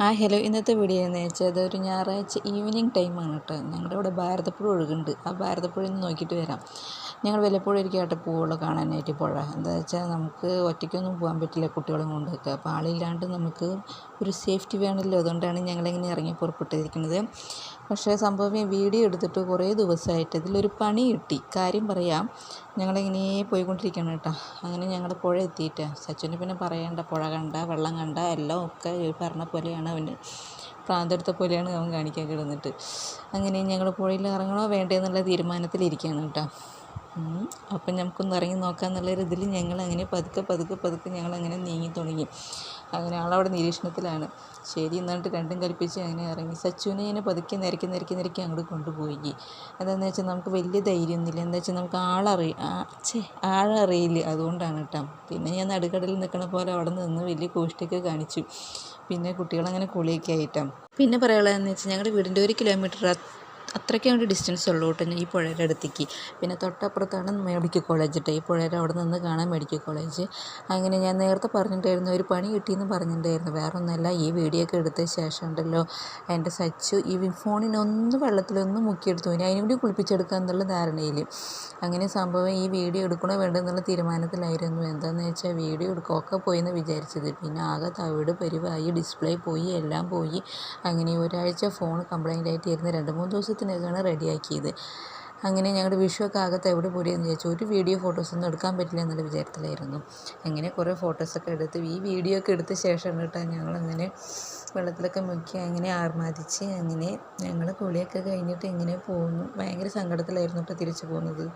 ആ ഹലോ. ഇന്നത്തെ വീഡിയോ എന്ന് വെച്ചാൽ അതൊരു ഞായറാഴ്ച ഈവനിങ് ടൈമാണ് കേട്ടോ. ഞങ്ങളുടെ ഇവിടെ ഭാരതപ്പുഴ ഒഴുകുന്നുണ്ട്. ആ ഭാരതപ്പുഴ നിന്ന് നോക്കിയിട്ട് വരാം. ഞങ്ങൾ വല്ലപ്പോഴും ഒരിക്കലായിട്ട് പോവുള്ളൂ കാണാനായിട്ട് പുഴ എന്താ വെച്ചാൽ നമുക്ക് ഒറ്റയ്ക്കൊന്നും പോകാൻ പറ്റില്ല കുട്ടികളും കൊണ്ടൊക്കെ അപ്പോൾ ആളില്ലാണ്ട് നമുക്ക് ഒരു സേഫ്റ്റി വേണമല്ലോ. അതുകൊണ്ടാണ് ഞങ്ങളിങ്ങനെ ഇറങ്ങി പുറപ്പെട്ടിരിക്കുന്നത്. പക്ഷേ സംഭവം വീഡിയോ എടുത്തിട്ട് കുറേ ദിവസമായിട്ട് ഇതിലൊരു പണി കിട്ടി. കാര്യം പറയാം ഞങ്ങളിങ്ങനെ പോയിക്കൊണ്ടിരിക്കുകയാണ് കേട്ടോ. അങ്ങനെ ഞങ്ങൾ പുഴ എത്തിയിട്ട് സച്ചിന് പിന്നെ പറയേണ്ട പുഴ കണ്ട വെള്ളം കണ്ട എല്ലാം ഒക്കെ പറഞ്ഞ പോലെയാണ് അവന്. പ്രാന്തെടുത്ത പോലെയാണ് അവൻ കാണിക്കാൻ കിടന്നിട്ട്. അങ്ങനെ ഞങ്ങൾ പുഴയിൽ ഇറങ്ങണോ വേണ്ടേ എന്നുള്ള തീരുമാനത്തിലിരിക്കുകയാണ് കേട്ടോ. അപ്പം നമുക്കൊന്ന് ഇറങ്ങി നോക്കാമെന്നുള്ളൊരു ഇതിൽ ഞങ്ങൾ അങ്ങനെ പതുക്കെ പതുക്കെ പതുക്കെ ഞങ്ങൾ അങ്ങനെ നീങ്ങി തുടങ്ങി. അങ്ങനെ ആളവിടെ നിരീക്ഷണത്തിലാണ്. ശരി എന്നിട്ട് രണ്ടും കൽപ്പിച്ച് അങ്ങനെ ഇറങ്ങി. സച്ചുവിനെ ഇങ്ങനെ പതുക്കെ നിരക്കി നിരക്കി നിരക്കി അങ്ങോട്ട് കൊണ്ടുപോയി. എന്താണെന്ന് വെച്ചാൽ നമുക്ക് വലിയ ധൈര്യമൊന്നുമില്ല എന്താ വെച്ചാൽ നമുക്ക് ആളറി ആളറിയില്ല അതുകൊണ്ടാണ് കേട്ടോ. പിന്നെ ഞാൻ നടുക്കടലിൽ നിൽക്കണ പോലെ അവിടെ നിന്ന് വലിയ കോഷ്ടിയൊക്കെ കാണിച്ചു. പിന്നെ കുട്ടികളങ്ങനെ കുളിയൊക്കെ ആയിട്ടാണ് പിന്നെ പറയാനുള്ളതെന്ന് വെച്ചാൽ ഞങ്ങളുടെ വീടിന്റെ ഒരു കിലോമീറ്റർ അത്രയ്ക്ക് അങ്ങോട്ട് ഡിസ്റ്റൻസ് ഉള്ളൂ കേട്ടോ ഈ പുഴയുടെ അടുത്തേക്ക്. പിന്നെ തൊട്ടപ്പുറത്താണ് മെഡിക്കൽ കോളേജ് കേട്ടോ ഈ പുഴയുടെ അവിടെ നിന്ന് കാണാൻ മെഡിക്കൽ കോളേജ് അങ്ങനെ ഞാൻ നേരത്തെ പറഞ്ഞിട്ടുണ്ടായിരുന്നു ഒരു പണി കിട്ടിയെന്ന് പറഞ്ഞിട്ടുണ്ടായിരുന്നു. വേറെ ഒന്നുമല്ല ഈ വീഡിയോ ഒക്കെ എടുത്ത ശേഷം ഉണ്ടല്ലോ എന്റെ സച്ചു ഈ ഫോണിനൊന്ന് വെള്ളത്തിലൊന്ന് മുക്കിയെടുത്തു ഇനി അതിനും കൂടി കുളിപ്പിച്ചെടുക്കുക എന്നുള്ള ധാരണയിൽ. അങ്ങനെ സംഭവം ഈ വീഡിയോ എടുക്കണോ വേണ്ട എന്നുള്ള തീരുമാനത്തിലായിരുന്നു. എന്താണെന്ന് വെച്ചാൽ വീഡിയോ എടുക്കുകയൊക്കെ പോയി എന്ന് വിചാരിച്ചത്. പിന്നെ ആകെ തവിട് പരിവായി ഡിസ്പ്ലേ പോയി എല്ലാം പോയി. അങ്ങനെ ഒരാഴ്ച ഫോൺ കംപ്ലൈന്റ് ആയിട്ട് ഇരുന്ന് രണ്ട് മൂന്ന് ദിവസത്തിന് ദിവസത്തിനകമാണ് റെഡിയാക്കിയത്. അങ്ങനെ ഞങ്ങളുടെ വിഷുവൊക്കെ ആകത്ത് എവിടെ പോരെയെന്ന് ചോദിച്ചു ഒരു വീഡിയോ ഫോട്ടോസൊന്നും എടുക്കാൻ പറ്റില്ല എന്നുള്ള വിചാരത്തിലായിരുന്നു. അങ്ങനെ കുറേ ഫോട്ടോസൊക്കെ എടുത്ത് ഈ വീഡിയോ ഒക്കെ എടുത്ത ശേഷം കേട്ടോ ഞങ്ങളങ്ങനെ വെള്ളത്തിലൊക്കെ മുക്കി അങ്ങനെ ആർമാദിച്ച് അങ്ങനെ ഞങ്ങൾ കുളിയൊക്കെ കഴിഞ്ഞിട്ട് ഇങ്ങനെ പോകുന്നു. ഭയങ്കര സങ്കടത്തിലായിരുന്നു കേട്ടോ തിരിച്ചു പോകുന്നത്.